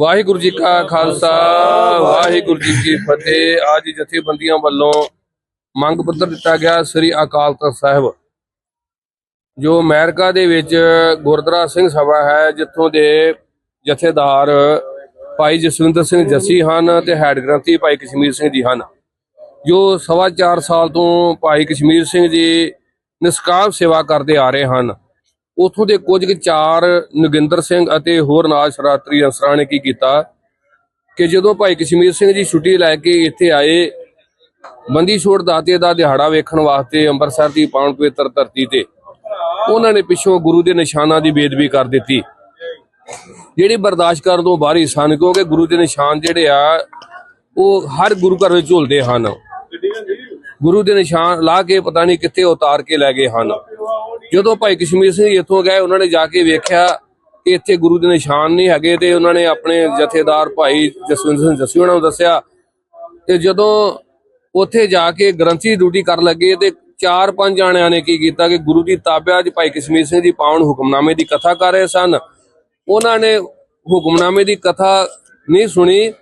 ਵਾਹਿਗੁਰੂ ਜੀ ਕਾ ਖਾਲਸਾ, ਵਾਹਿਗੁਰੂ ਜੀ ਕੀ ਫਤਿਹ। ਅੱਜ ਜਥੇਬੰਦੀਆਂ ਵੱਲੋਂ ਮੰਗ ਪੱਤਰ ਦਿੱਤਾ ਗਿਆ ਸ੍ਰੀ ਅਕਾਲ ਤਖਤ ਸਾਹਿਬ। ਜੋ ਅਮਰੀਕਾ ਦੇ ਵਿੱਚ ਗੁਰਦੁਆਰਾ ਸਿੰਘ ਸਭਾ ਹੈ, ਜਿੱਥੋਂ ਦੇ ਜਥੇਦਾਰ ਭਾਈ ਜਸਵਿੰਦਰ ਸਿੰਘ ਜੱਸੀ ਹਨ ਤੇ ਹੈਡ ਗ੍ਰੰਥੀ ਭਾਈ ਕਸ਼ਮੀਰ ਸਿੰਘ ਜੀ ਹਨ। ਜੋ ਸਵਾ ਚਾਰ ਸਾਲ ਤੋਂ ਭਾਈ ਕਸ਼ਮੀਰ ਸਿੰਘ ਜੀ ਨਿਸਕਾਮ ਸੇਵਾ ਕਰਦੇ ਆ ਰਹੇ ਹਨ। ਉਥੋਂ ਦੇ ਕੁਝ ਚਾਰ ਨਗਿੰਦਰ ਸਿੰਘ ਅਤੇ ਹੋਰ ਨਾਲ ਸ਼ਰਾਤਰੀ ਅਨਸਰਾਂ ਨੇ ਕੀ ਕੀਤਾ ਕਿ ਜਦੋਂ ਭਾਈ ਕਸ਼ਮੀਰ ਸਿੰਘ ਜੀ ਛੁੱਟੀ ਲੈ ਕੇ ਇੱਥੇ ਆਏ, ਬੰਦੀ ਛੋੜ ਦਾਤੇ ਦਾ ਦਿਹਾੜਾ ਵੇਖਣ ਵਾਸਤੇ ਅੰਮ੍ਰਿਤਸਰ ਦੀ ਪਾਵਨ ਪਵਿੱਤਰ ਧਰਤੀ ਤੇ, ਉਹਨਾਂ ਨੇ ਪਿੱਛੋਂ ਗੁਰੂ ਦੇ ਨਿਸ਼ਾਨਾਂ ਦੀ ਬੇਦਬੀ ਕਰ ਦਿੱਤੀ। ਜਿਹੜੀ ਬਰਦਾਸ਼ਤ ਕਰਨ ਤੋਂ ਬਾਹਰੀ ਸਨ ਕਿਉਂਕਿ ਗੁਰੂ ਦੇ ਨਿਸ਼ਾਨ ਜਿਹੜੇ ਆ, ਉਹ ਹਰ ਗੁਰੂ ਘਰ ਵਿੱਚ ਝੁਲਦੇ ਹਨ। ਗੁਰੂ ਦੇ ਨਿਸ਼ਾਨ ਲਾ ਕੇ ਪਤਾ ਨਹੀਂ ਕਿੱਥੇ ਉਤਾਰ ਕੇ ਲੈ ਗਏ ਹਨ। ਜਦੋਂ ਭਾਈ ਕਸ਼ਮੀਰ ਸਿੰਘ ਜੀ ਇੱਥੋਂ ਗਏ, ਉਹਨਾਂ ਨੇ ਜਾ ਕੇ ਵੇਖਿਆ ਕਿ ਇੱਥੇ ਗੁਰੂ ਦੇ ਨਿਸ਼ਾਨ ਨਹੀਂ ਹੈਗੇ ਤੇ ਉਹਨਾਂ ਨੇ ਆਪਣੇ ਜਥੇਦਾਰ ਭਾਈ ਜਸਵਿੰਦਰ ਸਿੰਘ ਜੱਸੀ ਉਹਨਾਂ ਨੂੰ ਦੱਸਿਆ। ਤੇ ਜਦੋਂ ਉੱਥੇ ਜਾ ਕੇ ਗ੍ਰੰਥੀ ਦੀ ਡਿਊਟੀ ਕਰਨ ਲੱਗੇ ਤੇ ਚਾਰ ਪੰਜ ਜਾਣਿਆਂ ਨੇ ਕੀ ਕੀਤਾ ਕਿ ਗੁਰੂ ਦੀ ਤਾਬਿਆ 'ਚ ਭਾਈ ਕਸ਼ਮੀਰ ਸਿੰਘ ਜੀ ਪਾਉਣ ਹੁਕਮਨਾਮੇ ਦੀ ਕਥਾ ਕਰ ਰਹੇ ਸਨ। ਉਹਨਾਂ ਨੇ ਹੁਕਮਨਾਮੇ ਦੀ ਕਥਾ ਨਹੀਂ ਸੁਣੀ।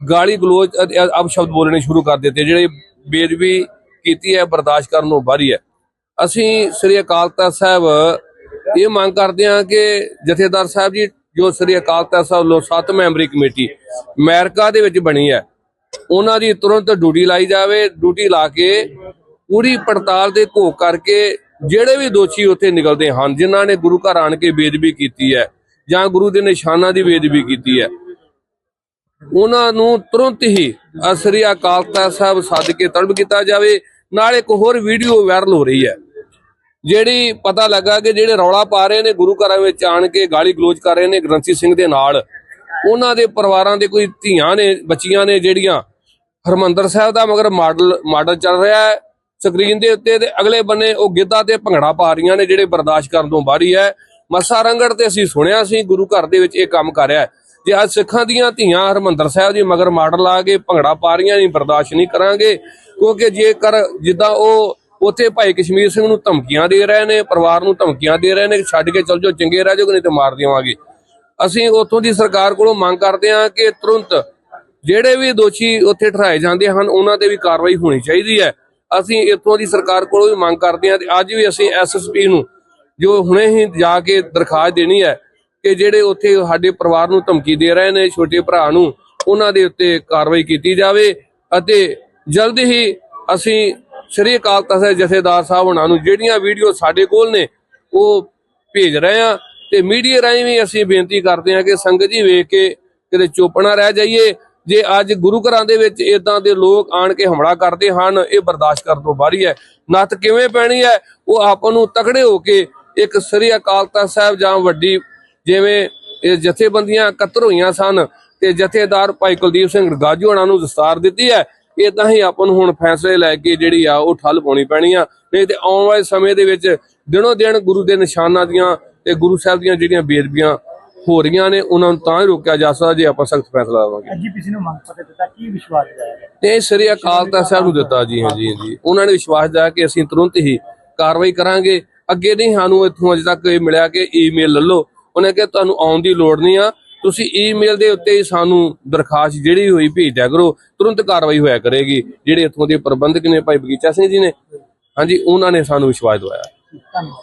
ਗਾਲੀ ਗਲੋਚ ਅਤੇ ਅਬ ਸ਼ਬਦ ਬੋਲਣੇ ਸ਼ੁਰੂ ਕਰ ਦਿੱਤੇ, ਜਿਹੜੇ ਬੇਦਬੀ ਕੀਤੀ ਹੈ, ਬਰਦਾਸ਼ਤ ਕਰਨ ਨੂੰ ਬਾਹਰੀ ਹੈ। ਅਸੀਂ ਸ੍ਰੀ ਅਕਾਲ ਤਖਤ ਸਾਹਿਬ ਇਹ ਮੰਗ ਕਰਦੇ ਹਾਂ ਕਿ ਜਥੇਦਾਰ ਸਾਹਿਬ ਜੀ, ਜੋ ਸ੍ਰੀ ਅਕਾਲ ਤਖਤ ਸਾਹਿਬ ਲੋ ਸੱਤ ਮੈਂਬਰੀ ਕਮੇਟੀ ਅਮਰੀਕਾ ਦੇ ਵਿੱਚ ਬਣੀ ਹੈ, ਉਹਨਾਂ ਦੀ ਤੁਰੰਤ ਡਿਊਟੀ ਲਾਈ ਜਾਵੇ, ਡਿਊਟੀ ਲਾ ਕੇ ਪੂਰੀ ਪੜਤਾਲ ਦੇ ਘੋਖ ਕਰਕੇ ਜਿਹੜੇ ਵੀ ਦੋਸ਼ੀ ਉੱਥੇ ਨਿਕਲਦੇ ਹਨ, ਜਿਨ੍ਹਾਂ ਨੇ ਗੁਰੂ ਘਰ ਆਣ ਕੇ ਬੇਦਬੀ ਕੀਤੀ ਹੈ ਜਾਂ ਗੁਰੂ ਦੇ ਨਿਸ਼ਾਨਾਂ ਦੀ ਬੇਦਬੀ ਕੀਤੀ ਹੈ, ਉਹਨਾਂ ਨੂੰ ਤੁਰੰਤ ਹੀ ਸ੍ਰੀ ਅਕਾਲ ਤਖਤ ਸਾਹਿਬ ਸੱਦ ਕੇ ਤਲਬ ਕੀਤਾ ਜਾਵੇ। ਨਾਲ ਇੱਕ ਹੋਰ ਵੀਡੀਓ ਵਾਇਰਲ ਹੋ ਰਹੀ ਹੈ, ਜਿਹੜੀ ਪਤਾ ਲੱਗਾ ਕਿ ਜਿਹੜੇ ਰੌਲਾ ਪਾ ਰਹੇ ਨੇ, ਗੁਰੂ ਘਰਾਂ ਵਿੱਚ ਆਣ ਕੇ ਗਾਲੀ ਗਲੋਚ ਕਰ ਰਹੇ ਨੇ ਗ੍ਰੰਥੀ ਸਿੰਘ ਦੇ ਨਾਲ। ਉਹਨਾਂ ਦੇ ਪਰਿਵਾਰਾਂ ਦੇ ਕੋਈ ਧੀਆਂ ਨੇ, ਬੱਚੀਆਂ ਨੇ ਜਿਹੜੀਆਂ, ਹਰਮੰਦਰ ਸਾਹਿਬ ਦਾ ਮਗਰ ਮਾਡਲ ਮਾਡਲ ਚੱਲ ਰਿਹਾ ਹੈ, ਸਕਰੀਨ ਦੇ ਉੱਤੇ ਤੇ ਅਗਲੇ ਬੰਨੇ ਉਹ ਗਿੱਧਾ ਤੇ ਭੰਗੜਾ ਪਾ ਰਹੀਆਂ ਨੇ, ਜਿਹੜੇ ਬਰਦਾਸ਼ਤ ਕਰਨ ਤੋਂ ਬਾਹਰੀ ਹੈ ਮੱਸਾ ਰੰਗੜ ਤੇ ਅਸੀਂ ਸੁਣਿਆ ਸੀ, ਗੁਰੂ ਘਰ ਦੇ ਵਿੱਚ ਇਹ ਕੰਮ ਕਰ ਰਿਹਾ ਹੈ। ਜੇ ਅੱਜ ਸਿੱਖਾਂ ਦੀਆਂ ਧੀਆਂ ਹਰਮੰਦਰ ਸਾਹਿਬ ਜੀ ਮਗਰ ਮਾਡਲ ਲਾ ਕੇ ਭੰਗੜਾ ਪਾ ਰਹੀਆਂ ਨਹੀਂ ਬਰਦਾਸ਼ਤ ਨਹੀਂ ਕਰਾਂਗੇ, ਕਿਉਂਕਿ ਜੇਕਰ ਜਿੱਦਾਂ ਉਹ ਉੱਥੇ ਭਾਈ ਕਸ਼ਮੀਰ ਸਿੰਘ ਨੂੰ ਧਮਕੀਆਂ ਦੇ ਰਹੇ ਨੇ, ਪਰਿਵਾਰ ਨੂੰ ਧਮਕੀਆਂ ਦੇ ਰਹੇ ਨੇ, ਛੱਡ ਕੇ ਚਲ ਜਾਓ, ਚੰਗੇ ਰਹਿ ਜਾਓਗੇ, ਨਹੀਂ ਤੇ ਮਾਰ ਦੇਵਾਂਗੇ। ਅਸੀਂ ਉੱਥੋਂ ਦੀ ਸਰਕਾਰ ਕੋਲੋਂ ਮੰਗ ਕਰਦੇ ਹਾਂ ਕਿ ਤੁਰੰਤ ਜਿਹੜੇ ਵੀ ਦੋਸ਼ੀ ਉੱਥੇ ਠਹਿਰਾਏ ਜਾਂਦੇ ਹਨ, ਉਹਨਾਂ ਤੇ ਵੀ ਕਾਰਵਾਈ ਹੋਣੀ ਚਾਹੀਦੀ ਹੈ। ਅਸੀਂ ਇੱਥੋਂ ਦੀ ਸਰਕਾਰ ਕੋਲੋਂ ਵੀ ਮੰਗ ਕਰਦੇ ਹਾਂ ਤੇ ਅੱਜ ਵੀ ਅਸੀਂ ਐਸਐਸਪੀ ਨੂੰ ਜੋ ਹੁਣੇ ਹੀ ਜਾ ਕੇ ਦਰਖਾਸਤ ਦੇਣੀ ਹੈ ਕਿ ਜਿਹੜੇ ਉੱਥੇ ਸਾਡੇ ਪਰਿਵਾਰ ਨੂੰ ਧਮਕੀ ਦੇ ਰਹੇ ਨੇ, ਛੋਟੇ ਭਰਾ ਨੂੰ, ਉਹਨਾਂ ਦੇ ਉੱਤੇ ਕਾਰਵਾਈ ਕੀਤੀ ਜਾਵੇ ਅਤੇ ਜਲਦ ਹੀ ਅਸੀਂ ਸ੍ਰੀ ਅਕਾਲ ਤਖਤ ਸਾਹਿਬ ਜਥੇਦਾਰ ਸਾਹਿਬ ਉਹਨਾਂ ਨੂੰ ਜਿਹੜੀਆਂ ਵੀਡੀਓ ਸਾਡੇ ਕੋਲ ਨੇ, ਉਹ ਭੇਜ ਰਹੇ ਆ ਤੇ ਮੀਡੀਆ ਰਾਹੀਂ ਵੀ ਅਸੀਂ ਬੇਨਤੀ ਕਰਦੇ ਹਾਂ ਕਿ ਸੰਗਤ ਜੀ ਵੇਖ ਕੇ ਕਿਤੇ ਚੁੱਪ ਨਾ ਰਹਿ ਜਾਈਏ। ਜੇ ਅੱਜ ਗੁਰੂ ਘਰਾਂ ਦੇ ਵਿੱਚ ਇਦਾਂ ਦੇ ਲੋਕ ਆਣ ਕੇ ਹਮਲਾ ਕਰਦੇ ਹਨ, ਇਹ ਬਰਦਾਸ਼ਤ ਕਰਨ ਤੋਂ ਬਾਹਰੀ ਹੈ ਨੱਤ ਕਿਵੇਂ ਪੈਣੀ ਹੈ, ਉਹ ਆਪਾਂ ਨੂੰ ਤਕੜੇ ਹੋ ਕੇ ਇੱਕ ਸ੍ਰੀ ਅਕਾਲ ਤਖਤ ਸਾਹਿਬ ਜਾਂ ਵੱਡੀ ਜਿਵੇਂ ਇਹ ਜਥੇਬੰਦੀਆਂ ਇਕੱਤਰ ਹੋਈਆਂ ਸਨ ਤੇ ਜਥੇਦਾਰ ਭਾਈ ਕੁਲਦੀਪ ਸਿੰਘ ਗਾਜੂ ਉਹਨਾਂ ਨੂੰ ਦਸਤਾਰ ਦਿੱਤੀ ਹੈ ਇਦਾਂ ਹੀ ਆਪਾਂ ਨੂੰ ਹੁਣ ਫੈਸਲੇ ਲੈ ਕੇ ਜਿਹੜੀ ਆ ਉਹ ਠੱਲ ਪਾਉਣੀ ਪੈਣੀ ਆ। ਨਹੀਂ ਤੇ ਆਉਣ ਵਾਲੇ ਸਮੇਂ ਦੇ ਵਿੱਚ ਦਿਨੋ ਦਿਨ ਗੁਰੂ ਦੇ ਨਿਸ਼ਾਨਾਂ ਦੀਆਂ ਤੇ ਗੁਰੂ ਸਾਹਿਬ ਦੀਆਂ ਜਿਹੜੀਆਂ ਬੇਦਬੀਆਂ ਹੋ ਰਹੀਆਂ ਨੇ ਉਹਨਾਂ ਨੂੰ ਤਾਂ ਹੀ ਰੋਕਿਆ ਜਾ ਸਕਦਾ ਜੇ ਆਪਾਂ ਸਖਤ ਫੈਸਲਾ ਲਵਾਂਗੇ। ਐਜੀਪੀਸੀ ਨੂੰ ਮੰਗ ਪੱਤਰ ਦਿੱਤਾ ਕੀ ਵਿਸ਼ਵਾਸ ਦਿਵਾਇਆ ਤੇ ਸ੍ਰੀ ਅਕਾਲ ਤਖਤ ਸਾਹਿਬ ਨੂੰ ਦਿੱਤਾ ਜੀ ਹਾਂ ਜੀ ਜੀ ਉਹਨਾਂ ਨੇ ਵਿਸ਼ਵਾਸ ਦਿਆ ਕਿ ਅਸੀਂ ਤੁਰੰਤ ਹੀ ਕਾਰਵਾਈ ਕਰਾਂਗੇ। ਅੱਗੇ ਨਹੀਂ ਸਾਨੂੰ ਇੱਥੋਂ ਅਜੇ ਤੱਕ ਇਹ ਮਿਲਿਆ ਕਿ ਈਮੇਲ ਲੈ ਲਓ। ਉਹਨੇ ਕਿਹਾ, ਤੁਹਾਨੂੰ ਆਉਣ ਦੀ ਲੋੜ ਨਹੀਂ ਆ। ਤੁਸੀਂ ਈਮੇਲ ਦੇ ਉੱਤੇ ਸਾਨੂੰ ਦਰਖਾਸਤ ਜਿਹੜੀ ਹੋਈ ਭੇਜ ਦਿਆ ਕਰੋ। ਤੁਰੰਤ ਕਾਰਵਾਈ ਹੋਇਆ ਕਰੇਗੀ। ਜਿਹੜੇ ਇੱਥੋਂ ਦੇ ਪ੍ਰਬੰਧਕ ਨੇ, ਭਾਈ ਬਗੀਚਾ ਸਿੰਘ ਜੀ ਨੇ, ਹਾਂਜੀ, ਉਹਨਾਂ ਨੇ ਸਾਨੂੰ ਵਿਸ਼ਵਾਸ ਦਵਾਇਆ। ਧੰਨਵਾਦ।